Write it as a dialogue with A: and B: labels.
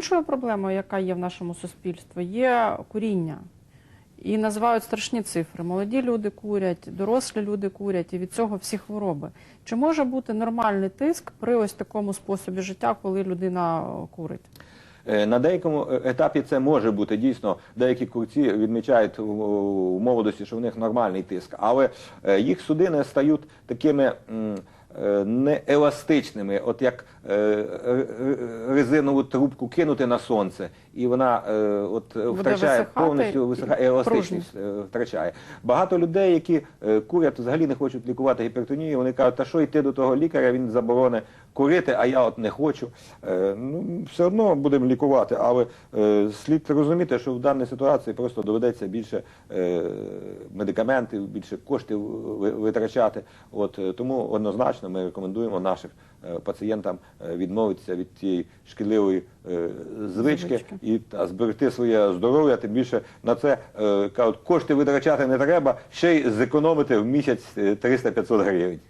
A: Іншою проблемою, яка є в нашому суспільстві, є куріння. І називають страшні цифри. Молоді люди курять, дорослі люди курять, і від цього всі хвороби. Чи може бути нормальний тиск при ось такому способі життя, коли людина курить?
B: Е, На деякому е, етапі це може бути дійсно. Деякі курці відмічають у молодості, що в них нормальний тиск, але е, їх судини стають такими е, нееластичними, от як е, резинову трубку кинути на сонце, і вона е, от втрачає
A: висихати
B: повністю висихає еластичність е, втрачає. Багато людей, які е, курять, взагалі не хочуть лікувати гіпертонію. Вони кажуть, та що йти до того лікаря, він заборони курити, а я от не хочу. Е, Ну, все одно будемо лікувати, але е, слід розуміти, що в даній ситуації просто доведеться більше е, медикаментів, більше коштів витрачати. От тому однозначно ми рекомендуємо нашим е, пацієнтам відмовитися від тієї шкідливої е, звички
A: Звички.
B: і та, зберегти своє здоров'я. Тим більше на це е, кажуть, кошти витрачати не треба, ще й зекономити в місяць е, 300-500 гривень.